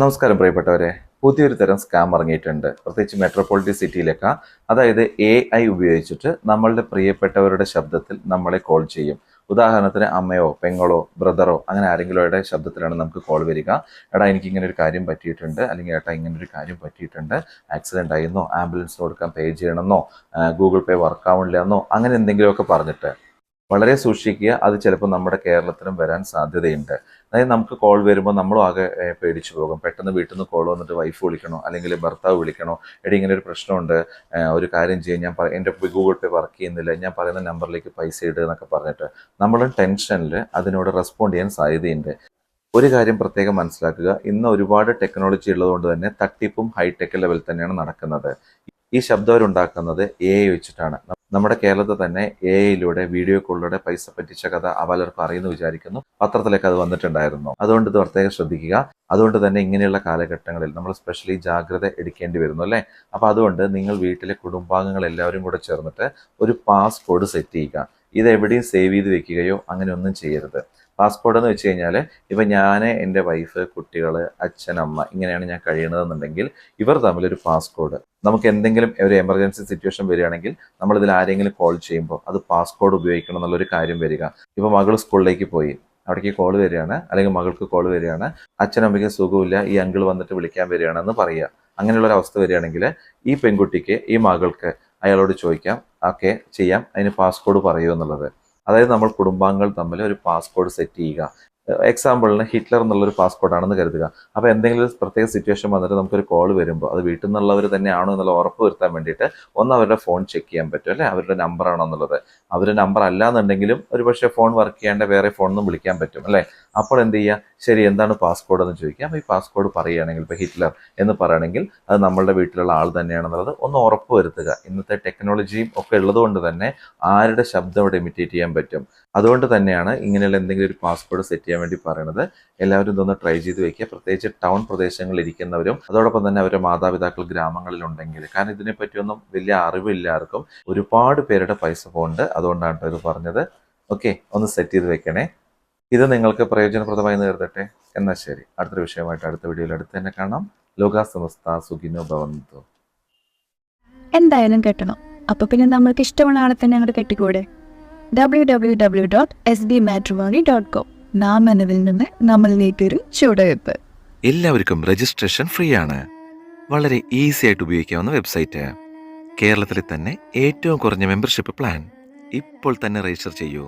നമസ്കാരം പ്രിയപ്പെട്ടവരെ. പുതിയൊരു തരം സ്കാം ഇറങ്ങിയിട്ടുണ്ട്. പ്രത്യേകിച്ച് മെട്രോപൊളിറ്റൻ സിറ്റിയിലൊക്കെ അതായത് എ ഐ ഉപയോഗിച്ചിട്ട് നമ്മളുടെ പ്രിയപ്പെട്ടവരുടെ ശബ്ദത്തിൽ നമ്മളെ കോൾ ചെയ്യും. ഉദാഹരണത്തിന് അമ്മയോ പെങ്ങളോ ബ്രദറോ അങ്ങനെ ആരെങ്കിലുംയുടെ ശബ്ദത്തിലാണ് നമുക്ക് കോൾ വരിക. എടാ എനിക്ക് ഇങ്ങനെ ഒരു കാര്യം പറ്റിയിട്ടുണ്ട്. അല്ലെങ്കിൽ ഏട്ടാ ഇങ്ങനെ ഒരു കാര്യം പറ്റിയിട്ടുണ്ട്. ആക്സിഡന്റ് ആയിരുന്നോ? ആംബുലൻസ് കൊടുക്കാൻ പേ ചെയ്യണമെന്നോ? ഗൂഗിൾ പേ വർക്ക് ആവണില്ല എന്നോ? അങ്ങനെ എന്തെങ്കിലുമൊക്കെ പറഞ്ഞിട്ട് വളരെ സൂക്ഷിക്കുക. അത് ചിലപ്പോൾ നമ്മുടെ കേരളത്തിലും വരാൻ സാധ്യതയുണ്ട്. അതായത് നമുക്ക് കോൾ വരുമ്പോൾ നമ്മളും ആകെ പേടിച്ചു പോകും. പെട്ടെന്ന് വീട്ടിൽ നിന്ന് കോൾ വന്നിട്ട് വൈഫ് വിളിക്കണോ? അല്ലെങ്കിൽ ഭർത്താവ് വിളിക്കണോ? എടി ഇങ്ങനെ ഒരു പ്രശ്നമുണ്ട്. ഒരു കാര്യം ചെയ്യും. ഞാൻ എന്റെ ഗൂഗിൾ പേ വർക്ക് ചെയ്യുന്നില്ല. ഞാൻ പറയുന്ന നമ്പറിലേക്ക് പൈസ ഇടുക എന്നൊക്കെ പറഞ്ഞിട്ട് നമ്മളും ടെൻഷനിൽ അതിനോട് റെസ്പോണ്ട് ചെയ്യാൻ സാധ്യതയുണ്ട്. ഒരു കാര്യം പ്രത്യേകം മനസ്സിലാക്കുക. ഇന്ന് ഒരുപാട് ടെക്നോളജി ഉള്ളതുകൊണ്ട് തന്നെ തട്ടിപ്പും ഹൈടെക് ലെവൽ തന്നെയാണ് നടക്കുന്നത്. ഈ ശബ്ദം അവരുണ്ടാക്കുന്നത് എ ഐ വെച്ചിട്ടാണ്. നമ്മുടെ കേരളത്തിൽ തന്നെ എ ഐയിലൂടെ വീഡിയോ കോളിലൂടെ പൈസ പറ്റിച്ച കഥ പലർക്കും അറിയുന്നു വിചാരിക്കുന്നു. പത്രത്തിലേക്ക് അത് വന്നിട്ടുണ്ടായിരുന്നു. അതുകൊണ്ട് ഇത് പ്രത്യേകം ശ്രദ്ധിക്കുക. അതുകൊണ്ട് തന്നെ ഇങ്ങനെയുള്ള കാലഘട്ടങ്ങളിൽ നമ്മൾ സ്പെഷ്യലി ജാഗ്രത എടുക്കേണ്ടി വരുന്നു അല്ലേ? അപ്പൊ അതുകൊണ്ട് നിങ്ങൾ വീട്ടിലെ കുടുംബാംഗങ്ങൾ എല്ലാവരും കൂടെ ചേർന്നിട്ട് ഒരു പാസ്കോഡ് സെറ്റ് ചെയ്യുക. ഇത് എവിടെയും സേവ് ചെയ്ത് വെക്കുകയോ അങ്ങനെ ഒന്നും ചെയ്യരുത്. പാസ്പോർട്ട് എന്ന് വെച്ച് കഴിഞ്ഞാൽ ഇപ്പം ഞാൻ എന്റെ വൈഫ് കുട്ടികൾ അച്ഛൻ അമ്മ ഇങ്ങനെയാണ് ഞാൻ കഴിയണതെന്നുണ്ടെങ്കിൽ ഇവർ തമ്മിൽ ഒരു പാസ്കോഡ്. നമുക്ക് എന്തെങ്കിലും ഒരു എമർജൻസി സിറ്റുവേഷൻ വരികയാണെങ്കിൽ നമ്മൾ ആരെങ്കിലും കോൾ ചെയ്യുമ്പോൾ അത് പാസ്കോഡ് ഉപയോഗിക്കണം എന്നുള്ളൊരു കാര്യം വരിക. ഇപ്പോൾ മകൾ സ്കൂളിലേക്ക് പോയി. അവിടേക്ക് കോൾ വരികയാണ്. അല്ലെങ്കിൽ മകൾക്ക് കോൾ വരികയാണ്. അച്ഛനമ്മയ്ക്ക് സുഖമില്ല. ഈ അങ്കിൾ വന്നിട്ട് വിളിക്കാൻ വരികയാണെന്ന് പറയുക. അങ്ങനെയുള്ള ഒരു അവസ്ഥ വരികയാണെങ്കിൽ ഈ പെൺകുട്ടിക്ക് ഈ മകൾക്ക് അയാളോട് ചോദിക്കാം. ഓക്കെ ചെയ്യാം. അതിന് പാസ്കോഡ് പറയൂ എന്നുള്ളത്. അതായത് നമ്മൾ കുടുംബാംഗങ്ങൾ തമ്മിൽ ഒരു പാസ്പോർട്ട് സെറ്റ് ചെയ്യുക. എക്സാമ്പിളിന് ഹിറ്റ്ലർ എന്നുള്ളൊരു പാസ്പോർട്ട് ആണെന്ന് കരുതുക. അപ്പോൾ എന്തെങ്കിലും ഒരു പ്രത്യേക സിറ്റുവേഷൻ വന്നിട്ട് നമുക്കൊരു കോൾ വരുമ്പോൾ അത് വീട്ടിൽ നിന്നുള്ളവർ തന്നെയാണോ എന്നുള്ള ഉറപ്പ് വരുത്താൻ വേണ്ടിയിട്ട് ഒന്ന് അവരുടെ ഫോൺ ചെക്ക് ചെയ്യാൻ പറ്റും അല്ലേ? അവരുടെ നമ്പർ ആണോ എന്നുള്ളത്. അവരുടെ നമ്പർ അല്ല എന്നുണ്ടെങ്കിലും ഒരു പക്ഷേ ഫോൺ വർക്ക് ചെയ്യാണ്ട് വേറെ ഫോണിൽ വിളിക്കാൻ പറ്റും അല്ലേ? അപ്പോൾ എന്ത് ചെയ്യുക? ശരി എന്താണ് പാസ്കോഡ് എന്ന് ചോദിക്കുക അപ്പോൾ ഈ പാസ്കോഡ് പറയുകയാണെങ്കിൽ ഇപ്പോൾ ഹിറ്റ്ലർ എന്ന് പറയുകയാണെങ്കിൽ അത് നമ്മളുടെ വീട്ടിലുള്ള ആൾ തന്നെയാണെന്നുള്ളത് ഒന്ന് ഉറപ്പ് വരുത്തുക. ഇന്നത്തെ ടെക്നോളജിയും ഒക്കെ ഉള്ളതുകൊണ്ട് തന്നെ ആരുടെ ശബ്ദം ഇവിടെ ഇമിറ്റേറ്റ് ചെയ്യാൻ പറ്റും? അതുകൊണ്ട് തന്നെയാണ് ഇങ്ങനെയുള്ള എന്തെങ്കിലും ഒരു പാസ്പോർട്ട് സെറ്റ് ചെയ്യാൻ വേണ്ടി പറയുന്നത്. എല്ലാവരും ഇതൊന്ന് ട്രൈ ചെയ്ത് വെക്കുക. പ്രത്യേകിച്ച് ടൗൺ പ്രദേശങ്ങളിൽ ഇരിക്കുന്നവരും അതോടൊപ്പം തന്നെ അവരുടെ മാതാപിതാക്കൾ ഗ്രാമങ്ങളിലുണ്ടെങ്കിൽ കാരണം ഇതിനെപ്പറ്റിയൊന്നും വലിയ അറിവില്ല ആർക്കും. ഒരുപാട് പേരുടെ പൈസ പോകുന്നുണ്ട് അതുകൊണ്ടാണ് ഇത് പറഞ്ഞത്. ഓക്കെ ഒന്ന് സെറ്റ് ചെയ്ത് വെക്കണേ. ഇത് നിങ്ങൾക്ക് പ്രയോജനപ്രദമായി നേരിടട്ടെ. എന്നാൽ ശരി അടുത്തൊരു വിഷയമായിട്ട് അടുത്ത വീഡിയോയിൽ അടുത്ത് തന്നെ കാണാം. ലോകാസമസ്ത സുഖിനോ ഭവന്തു. എന്തായാലും കെട്ടണം. അപ്പൊ പിന്നെ നമ്മൾക്ക് ഇഷ്ടമുള്ള ആളെ തന്നെ അങ്ങോട്ട് കെട്ടിക്കൂടെ? W W W dot S B matrimony dot com നാം എന്നതിൽ നിന്ന് നമ്മളിലേക്കൊരു ചുവടുവയ്പ്. എല്ലാവർക്കും രജിസ്ട്രേഷൻ ഫ്രീ ആണ്. വളരെ ഈസി ആയിട്ട് ഉപയോഗിക്കാവുന്ന വെബ്സൈറ്റ് കേരളത്തിലെ തന്നെ ഏറ്റവും കുറഞ്ഞ മെമ്പർഷിപ്പ് പ്ലാൻ ഇപ്പോൾ തന്നെ രജിസ്റ്റർ ചെയ്യൂ.